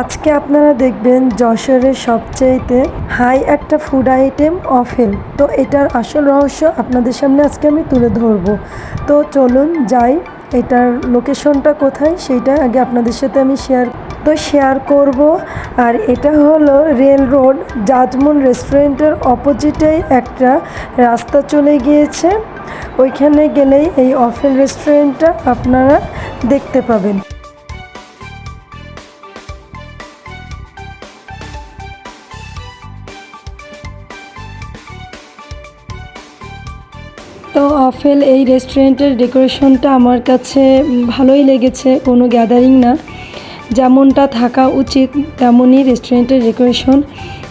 আজকে আপনারা দেখবেন যশোরের সবচাইতে হাই একটা ফুড আইটেম অফেল তো এটার আসল রহস্য আপনাদের সামনে আজকে আমি তুলে ধরবো। তো চলুন যাই, এটার লোকেশনটা কোথায় সেইটা আগে আপনাদের সাথে আমি শেয়ার তো শেয়ার করব। আর এটা হলো রেল রোড জাজমুন রেস্টুরেন্টের অপোজিটেই একটা রাস্তা চলে গিয়েছে। ওইখানে গেলেই এই অফেল রেস্টুরেন্টটা আপনারা দেখতে পাবেন। তো, অফেল, এই রেস্টুরেন্টের ডেকোরেশনটা আমার কাছে ভালোই লেগেছে, কোনো গ্যাদারিং না। যেমনটা থাকা উচিত, তেমনই রেস্টুরেন্টের ডেকোরেশন।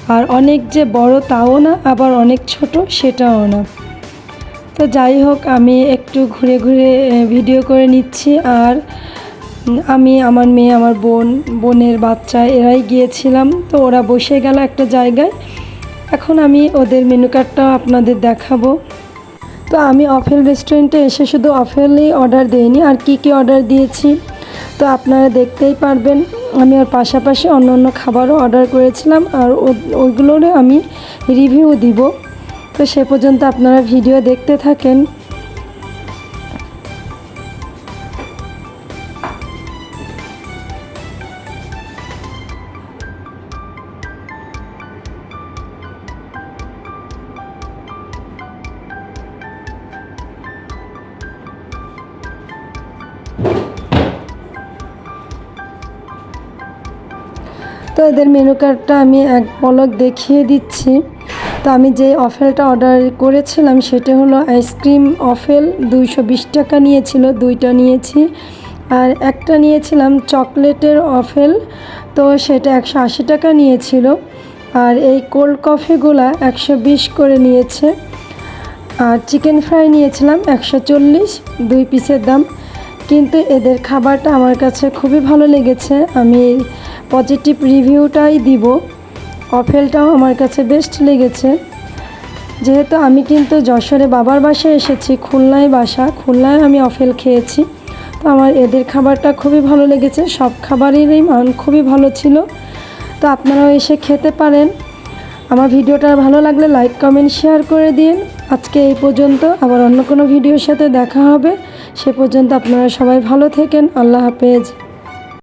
আর অনেক যে বড় তাও না, আবার অনেক ছোট সেটাও না। তো যাই হোক, আমি একটু ঘুরে ঘুরে ভিডিও করে নিচ্ছি। আর আমি, আমার মেয়ে, আমার বোন, বোনের বাচ্চা, এরাই গিয়েছিলাম। তো ওরা বসে গেল একটা জায়গায়। এখন আমি ওদের মেনু কার্ডটাও আপনাদের দেখাবো। তো আমি অফেল রেস্টুরেন্টে এসে শুধু অফেলই অর্ডার দিইনি, আর কি কি অর্ডার দিয়েছি, তো আপনারা দেখতেই পারবেন। আমি আর পাশাপাশি অন্য অন্য খাবারও অর্ডার করেছিলাম, আর ওইগুলোরও আমি রিভিউ দিব। তো সে পর্যন্ত আপনারা ভিডিও দেখতে থাকেন। তো এদের মেনু কার্ডটা আমি এক পলক দেখিয়ে দিচ্ছি। তো আমি যে অফেলটা অর্ডার করেছিলাম, সেটা হলো আইসক্রিম অফেল দুইশো বিশ টাকা নিয়েছিল, দুইটা নিয়েছি। আর একটা নিয়েছিলাম চকলেটের অফেল তো সেটা একশো আশি টাকা নিয়েছিল। আর এই কোল্ড কফিগুলা একশো বিশ করে নিয়েছে। আর চিকেন ফ্রাই নিয়েছিলাম একশো চল্লিশ, দুই পিসের দাম। কিন্তু এদের খাবারটা আমার কাছে খুবই ভালো লেগেছে। আমি পজিটিভ রিভিউটাই দিব। অফেলটাও আমার কাছে বেস্ট লেগেছে। যেহেতু আমি কিন্তু যশোরে বাবার বাসায় এসেছি, খুলনায় বাসা, খুলনায় আমি অফেল খেয়েছি। তো আমার এদের খাবারটা খুবই ভালো লেগেছে, সব খাবারেরই মান খুবই ভালো ছিল। তো আপনারাও এসে খেতে পারেন। আমার ভিডিওটা ভালো লাগলে লাইক কমেন্ট শেয়ার করে দিন। আজকে এই পর্যন্ত, আবার অন্য কোনো ভিডিওর সাথে দেখা হবে। সে পর্যন্ত আপনারা সবাই ভালো থেকেন। আল্লাহ হাফেজ।